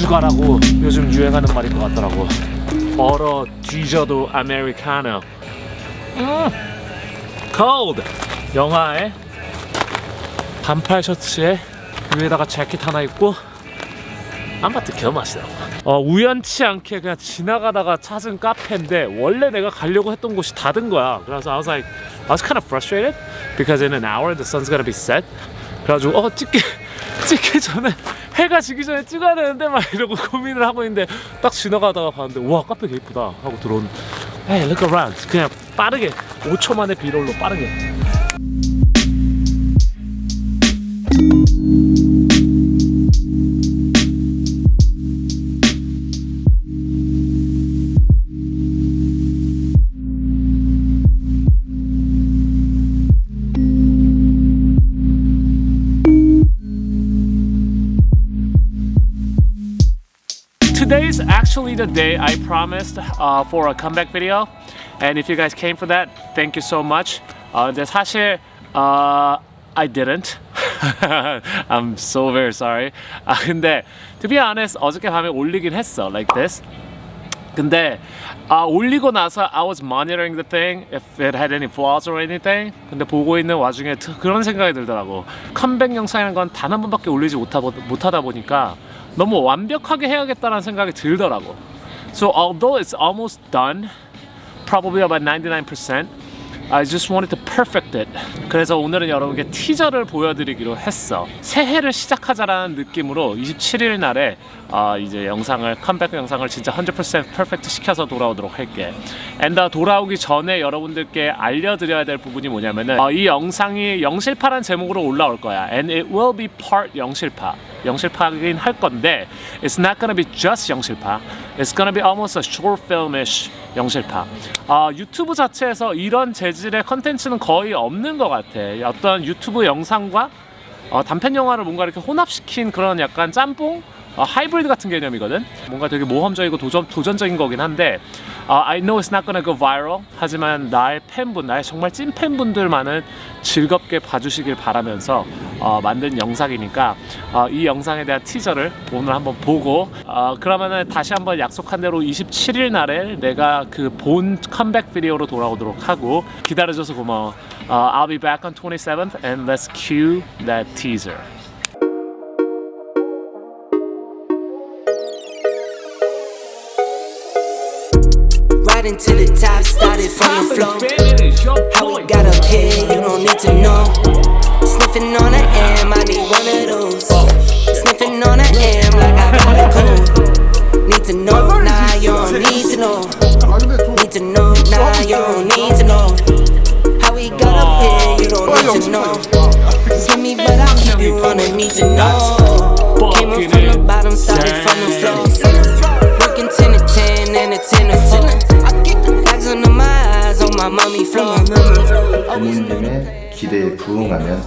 죽어라고 요즘 유행하는 말인 것 같더라고. 얼어 뒤져도 아메리카노. 음, cold. 영화에 반팔 셔츠에 위에다가 재킷 하나 입고 아무튼 개맛이다. 어, 우연치 않게 그냥 지나가다가 찾은 카페인데 원래 내가 가려고 했던 곳이 닫은 거야. 그래서 I was like, I was kind of frustrated because in an hour the sun's gonna be set. 그래가지고 어 찍기 찍기 전에 해가 지기 전에 찍어야 되는데 막 이러고 고민을 하고 있는데 딱 지나가다가 봤는데 와 카페 개 이쁘다 하고 들어온. Hey, look around. 그냥 빠르게 5초 만에 비롤로 빠르게. Today's actually the day I promised uh, for a comeback video, and if you guys came for that, thank you so much. Uh, 사실 uh, I didn't. I'm so very sorry. 아 근데 to be honest 어저께 밤에 올리긴 했어 like this. 근데 아 올리고 나서 I was monitoring the thing if it had any flaws or anything. 근데 보고 있는 와중에 트- 그런 생각이 들더라고. 컴백 영상이라는 건 단 한 번밖에 올리지 못하, 못하다 보니까 너무 완벽하게 해야겠다는 생각이 들더라고. So although it's almost done, probably about 99%. I just wanted to perfect it. 그래서 오늘은 여러분께 티저를 보여드리기로 했어. 새해를 시작하자라는 느낌으로 27일 날에 어, 이제 영상을 컴백 영상을 진짜 100% 퍼펙트 시켜서 돌아오도록 할게. 엔더 돌아오기 전에 여러분들께 알려드려야 될 부분이 뭐냐면은 어, 이 영상이 영실파란 제목으로 올라올 거야. And it will be part 영실파. 영실파긴 할 건데 it's not gonna be just 영실파. It's gonna be almost a short film-ish 영실파. 아, 유튜브 자체에서 이런 재질의 컨텐츠는 거의 없는 것 같아. 어떤 유튜브 영상과 어, 단편 영화를 뭔가 이렇게 혼합시킨 그런 약간 짬뽕 어, 하이브리드 같은 개념이거든. 뭔가 되게 모험적이고 도전 도전적인 거긴 한데 어, I know it's not gonna go viral. 하지만 나의 팬분, 나의 정말 찐 팬분들만은 즐겁게 봐주시길 바라면서 어, 만든 영상이니까 어, 이 영상에 대한 티저를 오늘 한번 보고 어, 그러면은 다시 한번 약속한 대로 27일 날에 내가 그 본 컴백 비디오로 돌아오도록 하고 기다려줘서 고마워. 어, I'll be back on 27th and let's cue that teaser. Riding to the top, started from the floor. How we got up here, you don't need to know. Sniffing on an M, I need one of those. Sniffing on an M like I got a cold. Need to know, nah, you don't need to know. Need to know, nah, you don't need to know. How we got up here, you don't need to know. Tell me, but I'll keep you on the need to know. Came up from the bottom, started from the floor. Working 10 to 10 and a 10 to 4. Bags under my eyes on my mommy floor. 부모님의 기대에 부응하면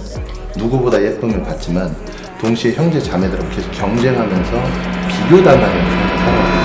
누구보다 예쁨을 받지만 동시에 형제 자매들하고 계속 경쟁하면서 비교당하는 삶을 살아왔거든요.